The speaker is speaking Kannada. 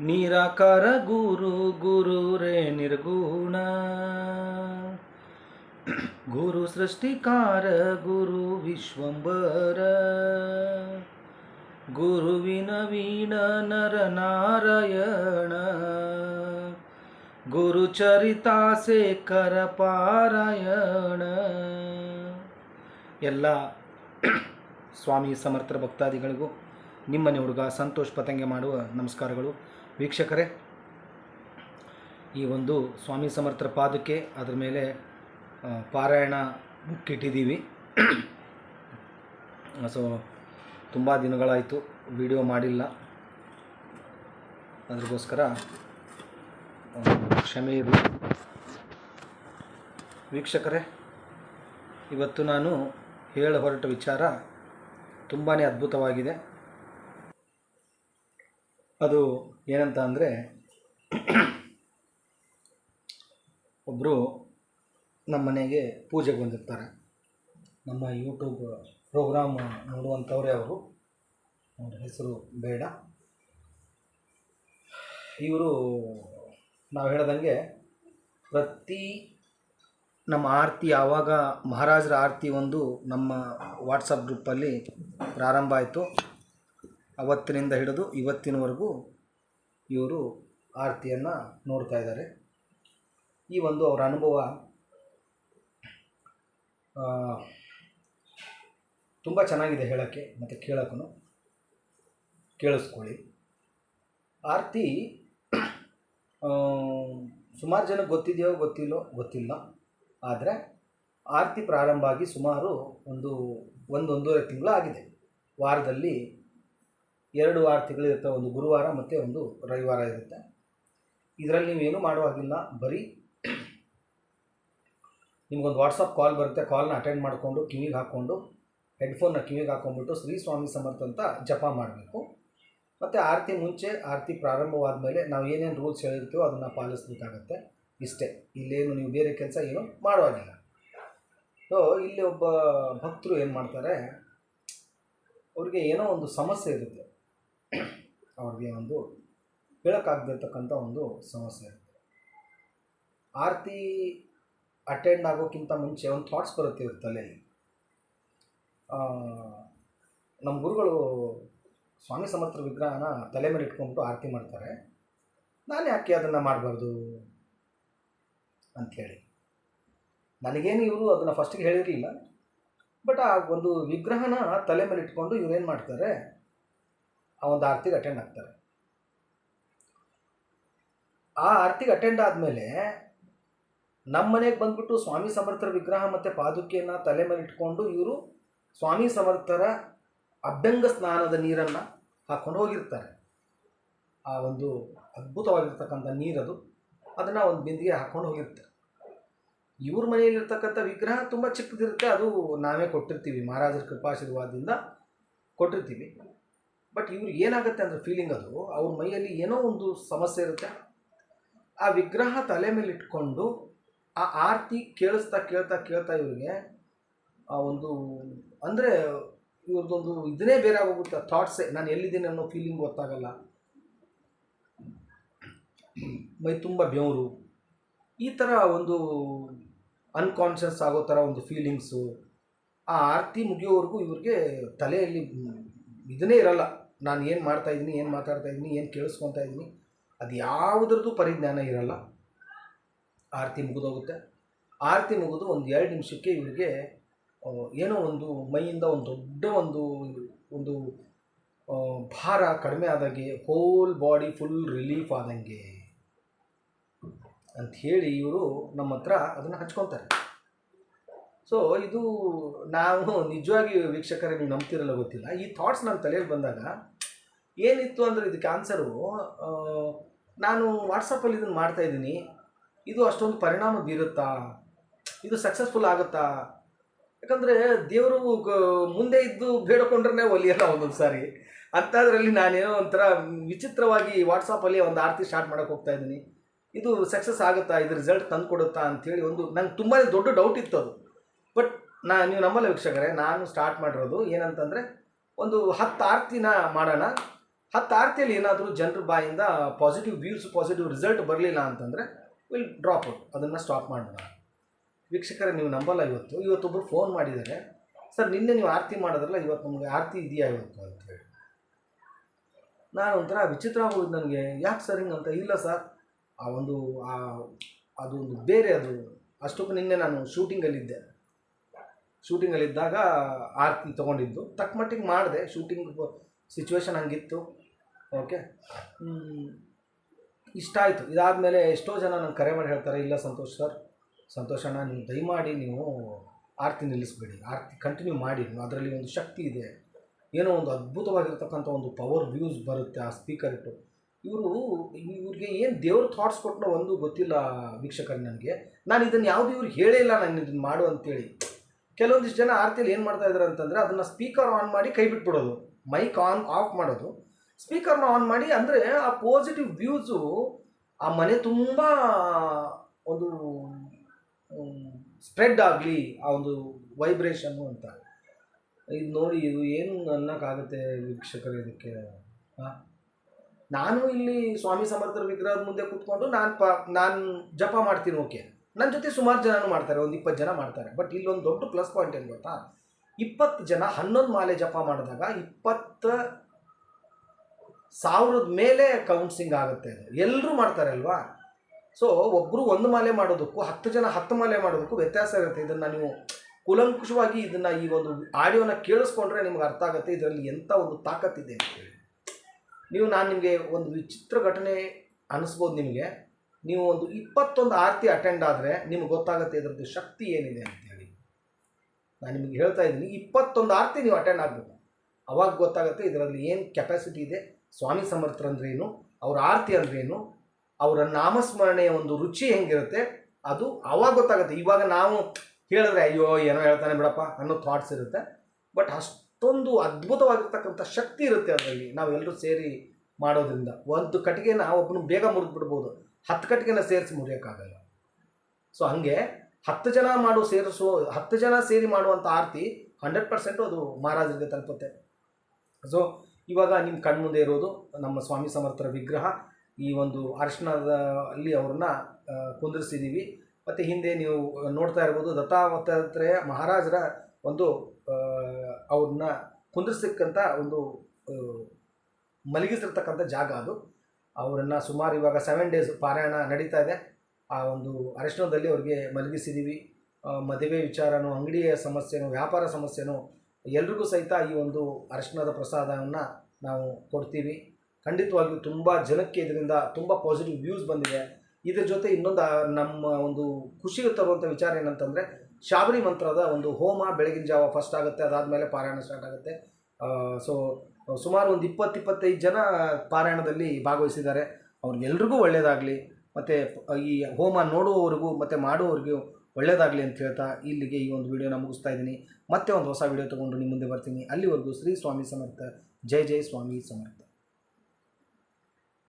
ನಿರಾಕಾರ ಗುರು ಗುರು ರೇ ನಿರ್ಗುಣ. ಗುರು ಸೃಷ್ಟಿಕಾರ, ಗುರು ವಿಶ್ವಂಬರ ಗುರುವಿನ ವೀಣ ನರ ನಾರಾಯಣ. ಗುರು ಚರಿತಾಸೇಖರ ಪಾರಾಯಣ. ಎಲ್ಲ ಸ್ವಾಮಿ ಸಮರ್ಥರ ಭಕ್ತಾದಿಗಳಿಗೂ ನಿಮ್ಮನೆ ಹುಡುಗ ಸಂತೋಷ್ ಪತಂಗೆ ಮಾಡುವ ನಮಸ್ಕಾರಗಳು. ವೀಕ್ಷಕರೇ, ಈ ಒಂದು ಸ್ವಾಮಿ ಸಮರ್ಥರ ಪಾದಕ್ಕೆ ಅದರ ಮೇಲೆ ಪಾರಾಯಣ ಇಟ್ಟಿದ್ದೀವಿ ಸೊ, ತುಂಬ ದಿನಗಳಾಯಿತು ವಿಡಿಯೋ ಮಾಡಿಲ್ಲ. ಅದಕ್ಕೋಸ್ಕರ ಕ್ಷಮೆ ಇರಲಿ. ವೀಕ್ಷಕರೇ, ಇವತ್ತು ನಾನು ಹೇಳ ಹೊರಟ ವಿಚಾರ ತುಂಬಾ ಅದ್ಭುತವಾಗಿದೆ. ಅದು ಏನಂತ ಅಂದರೆ ಒಬ್ಬರು ನಮ್ಮ ಮನೆಗೆ ಪೂಜೆಗೆ ಬಂದಿರ್ತಾರೆ. ನಮ್ಮ ಯೂಟ್ಯೂಬ್ ಪ್ರೋಗ್ರಾಮ್ ನೋಡುವಂಥವ್ರೇ ಅವರು. ಅವ್ರ ಹೆಸರು ಬೇಡ. ಇವರು ನಾವು ಹೇಳ್ದಂಗೆ ಪ್ರತಿ ನಮ್ಮ ಆರತಿ ಆವಾಗ ಮಹಾರಾಜರ ಆರತಿ ಒಂದು ನಮ್ಮ ವಾಟ್ಸಪ್ ಗ್ರೂಪಲ್ಲಿ ಪ್ರಾರಂಭ ಆಯಿತು. ಅವತ್ತಿನಿಂದ ಹಿಡಿದು ಇವತ್ತಿನವರೆಗೂ ಇವರು ಆರತಿಯನ್ನು ನೋಡ್ತಾ ಇದ್ದಾರೆ. ಈ ಒಂದು ಅವರ ಅನುಭವ ತುಂಬ ಚೆನ್ನಾಗಿದೆ ಹೇಳೋಕ್ಕೆ ಮತ್ತು ಕೇಳೋಕ್ಕೂ ಕೇಳಿಸ್ಕೊಳ್ಳಿ. ಆರತಿ ಸುಮಾರು ಜನಕ್ಕೆ ಗೊತ್ತಿದೆಯೋ ಗೊತ್ತಿಲ್ಲೋ ಗೊತ್ತಿಲ್ಲ. ಆದರೆ ಆರತಿ ಪ್ರಾರಂಭ ಆಗಿ ಸುಮಾರು ಒಂದು ಒಂದು ಒಂದೂವರೆ ತಿಂಗಳು ಆಗಿದೆ ವಾರದಲ್ಲಿ ಎರಡು ಆರತಿಗಳು ಇರುತ್ತೆ, ಒಂದು ಗುರುವಾರ ಮತ್ತು ಒಂದು ರವಿವಾರ ಇರುತ್ತೆ. ಇದರಲ್ಲಿ ನೀವೇನು ಮಾಡೋ ಹಾಗಿಲ್ಲ, ಬರೀ ನಿಮಗೊಂದು ವಾಟ್ಸಪ್ ಕಾಲ್ ಬರುತ್ತೆ ಕಾಲ್ನ ಅಟೆಂಡ್ ಮಾಡಿಕೊಂಡು, ಕಿವಿಗೆ ಹಾಕ್ಕೊಂಡು ಹೆಡ್ಫೋನ್ನ ಕಿವಿಗೆ ಹಾಕ್ಕೊಂಡ್ಬಿಟ್ಟು ಶ್ರೀ ಸ್ವಾಮಿ ಸಮರ್ಥ ಅಂತ ಜಪ ಮಾಡಬೇಕು. ಮತ್ತು ಆರತಿ ಮುಂಚೆ, ಆರತಿ ಪ್ರಾರಂಭವಾದ ಮೇಲೆ ನಾವು ಏನೇನು ರೂಲ್ಸ್ ಹೇಳಿರ್ತೀವೋ ಅದನ್ನು ಪಾಲಿಸಬೇಕಾಗತ್ತೆ. ಇಷ್ಟೇ, ಇಲ್ಲೇನು ನೀವು ಬೇರೆ ಕೆಲಸ ಏನು ಮಾಡುವಾಗಿಲ್ಲ ಸೊ ಇಲ್ಲಿ ಒಬ್ಬ ಭಕ್ತರು ಏನು ಮಾಡ್ತಾರೆ, ಅವ್ರಿಗೆ ಏನೋ ಒಂದು ಸಮಸ್ಯೆ ಇರುತ್ತೆ. ಅವ್ರಿಗೆ ಒಂದು ಬೆಳಕಾಗದಿರ್ತಕ್ಕಂಥ ಒಂದು ಸಮಸ್ಯೆ. ಆರತಿ ಅಟೆಂಡ್ ಆಗೋಕ್ಕಿಂತ ಮುಂಚೆ ಒಂದು ಥಾಟ್ಸ್ ಬರುತ್ತೆ ಇವ್ರ ತಲೆಯಲ್ಲಿ. ನಮ್ಮ ಗುರುಗಳು ಸ್ವಾಮಿ ಸಮರ್ಥರ ವಿಗ್ರಹನ ತಲೆ ಮೇಲೆ ಇಟ್ಕೊಂಡ್ಬಿಟ್ಟು ಆರತಿ ಮಾಡ್ತಾರೆ. ನಾನು ಯಾಕೆ ಅದನ್ನು ಮಾಡಬಾರ್ದು? ಅಂಥೇಳಿ ನನಗೇನು ಇವರು ಅದನ್ನು ಫಸ್ಟಿಗೆ ಹೇಳಿರಲಿಲ್ಲ. ಬಟ್ ಆ ಒಂದು ವಿಗ್ರಹನ ತಲೆ ಮೇಲೆ ಇಟ್ಕೊಂಡು ಇವ್ರೇನು ಮಾಡ್ತಾರೆ? ಆ ಒಂದು ಆರತಿಗೆ ಅಟೆಂಡ್ ಆಗ್ತಾರೆ. ಆ ಆರತಿಗೆ ಅಟೆಂಡ್ ಆದಮೇಲೆ ನಮ್ಮ ಮನೆಗೆ ಬಂದ್ಬಿಟ್ಟು ಸ್ವಾಮಿ ಸಮರ್ಥರ ವಿಗ್ರಹ ಮತ್ತು ಪಾದುಕೆಯನ್ನು ತಲೆ ಮೇಲೆ ಇಟ್ಕೊಂಡು ಇವರು ಸ್ವಾಮಿ ಸಮರ್ಥರ ಅಭ್ಯಂಗ ಸ್ನಾನದ ನೀರನ್ನು ಹಾಕ್ಕೊಂಡು ಹೋಗಿರ್ತಾರೆ. ಆ ಒಂದು ಅದ್ಭುತವಾಗಿರ್ತಕ್ಕಂಥ ನೀರದು ಅದನ್ನು ಒಂದು ಬಿಂದಿಗೆ ಹಾಕ್ಕೊಂಡು ಹೋಗಿರ್ತಾರೆ. ಇವ್ರ ಮನೆಯಲ್ಲಿರ್ತಕ್ಕಂಥ ವಿಗ್ರಹ ತುಂಬ ಚಿಕ್ಕದಿರುತ್ತೆ, ಅದು ನಾವೇ ಕೊಟ್ಟಿರ್ತೀವಿ. ಮಹಾರಾಜರ ಕೃಪಾಶೀರ್ವಾದದಿಂದ ಕೊಟ್ಟಿರ್ತೀವಿ. ಬಟ್ ಇವ್ರಿಗೆ ಏನಾಗುತ್ತೆ ಅಂದರೆ ಫೀಲಿಂಗ್ ಅದು, ಅವ್ರ ಮೈಯಲ್ಲಿ ಏನೋ ಒಂದು ಸಮಸ್ಯೆ ಇರುತ್ತೆ. ಆ ವಿಗ್ರಹ ತಲೆ ಮೇಲೆ ಇಟ್ಕೊಂಡು, ಆ ಆರತಿ ಕೇಳಿಸ್ತಾ ಕೇಳ್ತಾ ಕೇಳ್ತಾ ಇವ್ರಿಗೆ, ಆ ಒಂದು, ಅಂದರೆ ಇವ್ರದ್ದೊಂದು ಇದನ್ನೇ ಬೇರೆ ಆಗೋಗುತ್ತೆ ಥಾಟ್ಸೇ ನಾನು ಎಲ್ಲಿದ್ದೀನಿ ಅನ್ನೋ ಫೀಲಿಂಗ್ ಗೊತ್ತಾಗಲ್ಲ. ಮೈ ತುಂಬ ಬೆವರು. ಈ ಥರ ಒಂದು ಅನ್ಕಾನ್ಷಿಯಸ್ ಆಗೋ ಥರ ಒಂದು ಫೀಲಿಂಗ್ಸು ಆ ಆರತಿ ಮುಗಿಯೋವರೆಗೂ ಇವ್ರಿಗೆ ತಲೆಯಲ್ಲಿ ಇದನ್ನೇ ಇರಲ್ಲ. ನಾನು ಏನು ಮಾಡ್ತಾ ಇದ್ದೀನಿ, ಏನು ಮಾತಾಡ್ತಾ ಇದ್ದೀನಿ, ಏನು ಕೇಳಿಸ್ಕೊತಾ ಇದ್ದೀನಿ, ಅದು ಯಾವುದ್ರದ್ದು ಪರಿಜ್ಞಾನ ಇರಲ್ಲ. ಆರತಿ ಮುಗಿದೋಗುತ್ತೆ. ಆರತಿ ಮುಗಿದು ಒಂದು ಎರಡು ನಿಮಿಷಕ್ಕೆ ಇವರಿಗೆ ಏನೋ ಒಂದು ಮೈಯಿಂದ ಒಂದು ದೊಡ್ಡ ಒಂದು ಒಂದು ಭಾರ ಕಡಿಮೆ ಆದಾಗೆ ಹೋಲ್ ಬಾಡಿ ಫುಲ್ ರಿಲೀಫ್ ಆದಂಗೆ ಅಂತ ಹೇಳಿ ಇವರು ನಮ್ಮ ಹತ್ರ ಅದನ್ನು ಹಚ್ಕೊತಾರೆ. ಸೊ ಇದು ನಾವು ನಿಜವಾಗಿ ವೀಕ್ಷಕರೇ ನೀವು ನಂಬ್ತಿರಲ್ಲ ಗೊತ್ತಿಲ್ಲ. ಈ ಥಾಟ್ಸ್ ನನ್ನ ತಲೆಯಲ್ಲಿ ಬಂದಾಗ ಏನಿತ್ತು ಅಂದರೆ ಇದಕ್ಕೆ ಆನ್ಸರು ನಾನು ವಾಟ್ಸಪ್ಪಲ್ಲಿ ಇದನ್ನು ಮಾಡ್ತಾ ಇದ್ದೀನಿ. ಇದು ಅಷ್ಟೊಂದು ಪರಿಣಾಮ ಬೀರುತ್ತಾ? ಇದು ಸಕ್ಸಸ್ಫುಲ್ ಆಗುತ್ತಾ? ಯಾಕಂದರೆ ದೇವರು ಮುಂದೆ ಇದ್ದು ಬೇಡಿಕೊಂಡ್ರೆ ಒಲಿಯಲ್ಲ ಒಂದೊಂದು ಸಾರಿ. ಅಂಥದ್ರಲ್ಲಿ ನಾನೇನೋ ಒಂಥರ ವಿಚಿತ್ರವಾಗಿ ವಾಟ್ಸಪ್ಪಲ್ಲಿ ಒಂದು ಆರತಿ ಸ್ಟಾರ್ಟ್ ಮಾಡೋಕೆ ಹೋಗ್ತಾ ಇದ್ದೀನಿ. ಇದು ಸಕ್ಸಸ್ ಆಗುತ್ತಾ? ಇದು ರಿಸಲ್ಟ್ ತಂದು ಕೊಡುತ್ತಾ ಅಂಥೇಳಿ ಒಂದು ನಂಗೆ ತುಂಬಾ ದೊಡ್ಡ ಡೌಟ್ ಇತ್ತು ಅದು. ಬಟ್ ನಾ, ನೀವು ನಮ್ಮಲ್ಲ ವೀಕ್ಷಕರೇ, ನಾನು ಸ್ಟಾರ್ಟ್ ಮಾಡಿರೋದು ಏನಂತಂದರೆ ಒಂದು ಹತ್ತು ಆರತಿನ ಮಾಡೋಣ. ಹತ್ತು ಆರ್ತಿಯಲ್ಲಿ ಏನಾದರೂ ಜನರ ಬಾಯಿಂದ ಪಾಸಿಟಿವ್ ವ್ಯೂಸ್ ಪಾಸಿಟಿವ್ ರಿಸಲ್ಟ್ ಬರಲಿಲ್ಲ ಅಂತಂದರೆ ವಿಲ್ ಡ್ರಾಪ್ ಔಟ್ ಅದನ್ನು ಸ್ಟಾಪ್ ಮಾಡೋಣ. ವೀಕ್ಷಕರೇ, ನೀವು ನಂಬಲ್ಲ ಇವತ್ತು. ಇವತ್ತೊಬ್ಬರು ಫೋನ್ ಮಾಡಿದ್ದಾರೆ. ಸರ್, ನಿನ್ನೆ ನೀವು ಆರತಿ ಮಾಡಿದ್ರಲ್ಲ, ಇವತ್ತು ನಮಗೆ ಆರತಿ ಇದೆಯಾ ಇವತ್ತು ಅಂತ ಹೇಳಿ. ನಾನು ಒಂಥರ ವಿಚಿತ್ರ ನನಗೆ. ಯಾಕೆ ಸರ್ ಹಿಂಗೆ ಅಂತ ಇಲ್ಲ ಸರ್ ಆ ಒಂದು, ಆ, ಅದು ಒಂದು ಬೇರೆ ಅದು. ಅಷ್ಟಕ್ಕೂ ನಿನ್ನೆ ನಾನು ಶೂಟಿಂಗಲ್ಲಿದ್ದೆ ಶೂಟಿಂಗಲ್ಲಿದ್ದಾಗ ಆರತಿ ತೊಗೊಂಡಿದ್ದು. ತಕ್ಕ ಮಟ್ಟಿಗೆ ಮಾಡಿದೆ. Shooting situation ಹಂಗಿತ್ತು. ಓಕೆ ಇಷ್ಟ ಆಯಿತು. ಇದಾದಮೇಲೆ ಎಷ್ಟೋ ಜನ ನಂಗೆ ಕರೆ ಮಾಡಿ ಹೇಳ್ತಾರೆ, ಇಲ್ಲ ಸಂತೋಷ್ ಸರ್, ಸಂತೋಷ್ ಅಣ್ಣ, ನೀವು ದಯಮಾಡಿ ನೀವು ಆರತಿ ನಿಲ್ಲಿಸಬೇಡಿ. ಆರತಿ ಕಂಟಿನ್ಯೂ ಮಾಡಿ. ಅದರಲ್ಲಿ ಒಂದು ಶಕ್ತಿ ಇದೆ. ಏನೋ ಒಂದು ಅದ್ಭುತವಾಗಿರ್ತಕ್ಕಂಥ ಒಂದು ಪವರ್ ವ್ಯೂಸ್ ಬರುತ್ತೆ ಆ ಸ್ಪೀಕರ್ ಇಟ್ಟು ಇವರು, ಇವ್ರಿಗೆ ಏನು ದೇವ್ರ ಥಾಟ್ಸ್ ಕೊಟ್ಟನೋ ಒಂದು ಗೊತ್ತಿಲ್ಲ ವೀಕ್ಷಕರು ನನಗೆ. ನಾನು ಇದನ್ನು ಯಾವುದು ಇವ್ರಿಗೆ ಹೇಳೇ ಇಲ್ಲ ನಾನು ಇದನ್ನು ಮಾಡು ಅಂತೇಳಿ. ಕೆಲವೊಂದಿಷ್ಟು ಜನ ಆರತಿಯಲ್ಲಿ ಏನು ಮಾಡ್ತಾ ಇದ್ದಾರೆ ಅಂತಂದರೆ, ಅದನ್ನು ಸ್ಪೀಕರ್ ಆನ್ ಮಾಡಿ ಕೈ ಬಿಟ್ಬಿಡೋದು. ಮೈಕ್ ಆನ್ ಆಫ್ ಮಾಡೋದು. ಸ್ಪೀಕರ್ನ ಆನ್ ಮಾಡಿ ಅಂದರೆ ಆ ಪಾಸಿಟಿವ್ ವ್ಯೂಸು ಆ ಮನೆ ತುಂಬ ಒಂದು ಸ್ಪ್ರೆಡ್ ಆಗಲಿ, ಆ ಒಂದು ವೈಬ್ರೇಷನ್ನು ಅಂತ. ಇದು ನೋಡಿ ಇದು ಏನು ಅನ್ನೋಕ್ಕಾಗುತ್ತೆ ವೀಕ್ಷಕರು ಇದಕ್ಕೆ? ನಾನು ಇಲ್ಲಿ ಸ್ವಾಮಿ ಸಮರ್ಥರ ವಿಗ್ರಹದ ಮುಂದೆ ಕೂತ್ಕೊಂಡು ನಾನು ಪ, ನಾನು ಜಪ ಮಾಡ್ತೀನಿ, ಓಕೆ. ನನ್ನ ಜೊತೆ ಸುಮಾರು ಜನನೂ ಮಾಡ್ತಾರೆ, ಒಂದು ಇಪ್ಪತ್ತು ಜನ ಮಾಡ್ತಾರೆ. ಬಟ್ ಇಲ್ಲೊಂದು ದೊಡ್ಡ ಪ್ಲಸ್ ಪಾಯಿಂಟ್ ಏನು ಗೊತ್ತಾ? ಇಪ್ಪತ್ತು ಜನ ಹನ್ನೊಂದು ಮಾಲೆ ಜಪ ಮಾಡಿದಾಗ ಇಪ್ಪತ್ತು ಸಾವಿರದ ಮೇಲೆ ಕೌನ್ಸಿಂಗ್ ಆಗುತ್ತೆ ಅದು. ಎಲ್ಲರೂ ಮಾಡ್ತಾರೆ ಅಲ್ವಾ? ಸೊ ಒಬ್ಬರು ಒಂದು ಮಾಲೆ ಮಾಡೋದಕ್ಕೂ, ಹತ್ತು ಜನ ಹತ್ತು ಮಾಲೆ ಮಾಡೋದಕ್ಕೂ ವ್ಯತ್ಯಾಸ ಇರುತ್ತೆ. ಇದನ್ನು ನೀವು ಕುಲಂಕುಷವಾಗಿ ಇದನ್ನು ಈ ಒಂದು ಆಡಿಯೋನ ಕೇಳಿಸ್ಕೊಂಡ್ರೆ ನಿಮ್ಗೆ ಅರ್ಥ ಆಗುತ್ತೆ. ಇದರಲ್ಲಿ ಎಂಥ ಒಂದು ತಾಕತ್ತಿದೆ ಅಂತೇಳಿ ನೀವು ನಾನು ನಿಮಗೆ ಒಂದು ವಿಚಿತ್ರ ಘಟನೆ ಅನಿಸ್ಬೋದು ನಿಮಗೆ. ನೀವು ಒಂದು ಇಪ್ಪತ್ತೊಂದು ಆರತಿ ಅಟೆಂಡ್ ಆದರೆ ನಿಮ್ಗೆ ಗೊತ್ತಾಗುತ್ತೆ ಇದರದ್ದು ಶಕ್ತಿ ಏನಿದೆ ಅಂತೇಳಿ ನಾನು ನಿಮಗೆ ಹೇಳ್ತಾ ಇದ್ದೀನಿ, ಇಪ್ಪತ್ತೊಂದು ಆರತಿ ನೀವು ಅಟೆಂಡ್ ಆಗಬೇಕು ಅವಾಗ ಗೊತ್ತಾಗುತ್ತೆ ಇದರಲ್ಲಿ ಏನು ಕೆಪಾಸಿಟಿ ಇದೆ ಸ್ವಾಮಿ ಸಮರ್ಥರಂದ್ರೇನು ಅವ್ರ ಆರತಿ ಅಂದ್ರೇನು ಅವರ ನಾಮಸ್ಮರಣೆಯ ಒಂದು ರುಚಿ ಹೆಂಗಿರುತ್ತೆ? ಅದು ಅವಾಗ ಗೊತ್ತಾಗುತ್ತೆ. ಇವಾಗ ನಾವು ಹೇಳಿದ್ರೆ, ಅಯ್ಯೋ, ಏನೋ ಹೇಳ್ತಾನೆ ಬಿಡಪ್ಪ ಅನ್ನೋ ಥಾಟ್ಸ್ ಇರುತ್ತೆ. ಬಟ್ ಅಷ್ಟೊಂದು ಅದ್ಭುತವಾಗಿರ್ತಕ್ಕಂಥ ಶಕ್ತಿ ಇರುತ್ತೆ ಅದರಲ್ಲಿ. ನಾವೆಲ್ಲರೂ ಸೇರಿ ಮಾಡೋದ್ರಿಂದ. ಒಂದು ಕಟ್ಟಿಗೆನ ಒಬ್ಬನು ಬೇಗ ಮುರಿದು ಬಿಡ್ಬೋದು ಹತ್ತು ಕಟ್ಟಿಗೆನ ಸೇರಿಸಿ ಮುರಿಯೋಕ್ಕಾಗಲ್ಲ. ಸೊ ಹಾಗೆ ಹತ್ತು ಜನ ಮಾಡು ಸೇರಿಸೋ ಹತ್ತು ಜನ ಸೇರಿ ಮಾಡುವಂಥ ಆರತಿ ಹಂಡ್ರೆಡ್ ಪರ್ಸೆಂಟು ಅದು ಮಹಾರಾಜರಿಗೆ ತಲುಪುತ್ತೆ. ಸೊ ಇವಾಗ ನಿಮ್ಮ ಕಣ್ಮುಂದೆ ಇರೋದು ನಮ್ಮ ಸ್ವಾಮಿ ಸಮರ್ಥರ ವಿಗ್ರಹ. ಈ ಒಂದು ಅರ್ಶನದ ಅಲ್ಲಿ ಅವ್ರನ್ನ ಕುಂದಿರಿಸಿದ್ದೀವಿ ಮತ್ತು ಹಿಂದೆ ನೀವು ನೋಡ್ತಾ ಇರ್ಬೋದು ದತ್ತಾವತಾತ್ರೇಯ ಮಹಾರಾಜರ ಒಂದು ಅವ್ರನ್ನ ಕುಂದಿರ್ಸಕ್ಕಂಥ ಒಂದು ಮಲಗಿಸಿರ್ತಕ್ಕಂಥ ಜಾಗ ಅದು. ಅವರನ್ನು ಸುಮಾರು ಇವಾಗ ಸೆವೆನ್ ಡೇಸ್ ಪಾರಾಯಣ ನಡೀತಾ ಇದೆ. ಆ ಒಂದು ಅರಿಶಿನದಲ್ಲಿ ಅವ್ರಿಗೆ ಮಲಗಿಸಿದ್ದೀವಿ ಮದುವೆ ವಿಚಾರನೋ, ಅಂಗಡಿಯ ಸಮಸ್ಯೆನೋ, ವ್ಯಾಪಾರ ಸಮಸ್ಯೆನೋ ಎಲ್ರಿಗೂ ಸಹಿತ ಈ ಒಂದು ಅರಿಶಿಣದ ಪ್ರಸಾದವನ್ನು ನಾವು ಕೊಡ್ತೀವಿ. ಖಂಡಿತವಾಗಿಯೂ ತುಂಬ ಜನಕ್ಕೆ ಇದರಿಂದ ತುಂಬ ಪಾಸಿಟಿವ್ ವ್ಯೂಸ್ ಬಂದಿದೆ. ಇದರ ಜೊತೆ ಇನ್ನೊಂದು ನಮ್ಮ ಒಂದು ಖುಷಿಗೆ ತರುವಂಥ ವಿಚಾರ ಏನಂತಂದರೆ, ಶಾಬರಿ ಮಂತ್ರದ ಒಂದು ಹೋಮ ಬೆಳಗಿನ ಜಾವ ಫಸ್ಟ್ ಆಗುತ್ತೆ, ಅದಾದಮೇಲೆ ಪಾರಾಯಣ ಸ್ಟಾರ್ಟ್ ಆಗುತ್ತೆ. ಸೊ ಸುಮಾರು ಒಂದು ಇಪ್ಪತ್ತು, ಇಪ್ಪತ್ತೈದು ಜನ ಪಾರಾಯಣದಲ್ಲಿ ಭಾಗವಹಿಸಿದ್ದಾರೆ. ಅವ್ರಿಗೆಲ್ರಿಗೂ ಒಳ್ಳೆಯದಾಗಲಿ ಮತ್ತು ಈ ಹೋಮ ನೋಡುವವರೆಗೂ, ಮತ್ತು ಮಾಡುವವರಿಗೂ ಒಳ್ಳೆಯದಾಗಲಿ ಅಂತ ಹೇಳ್ತಾ ಇಲ್ಲಿಗೆ ಈ ಒಂದು ವಿಡಿಯೋನ ಮುಗಿಸ್ತಾ ಇದ್ದೀನಿ. ಮತ್ತೆ ಒಂದು ಹೊಸ ವಿಡಿಯೋ ತೊಗೊಂಡು ನಿಮ್ಮ ಮುಂದೆ ಬರ್ತೀನಿ. ಅಲ್ಲಿವರೆಗೂ ಶ್ರೀ ಸ್ವಾಮಿ ಸಮರ್ಥ. ಜೈ ಜೈ ಸ್ವಾಮಿ ಸಮರ್ಥ.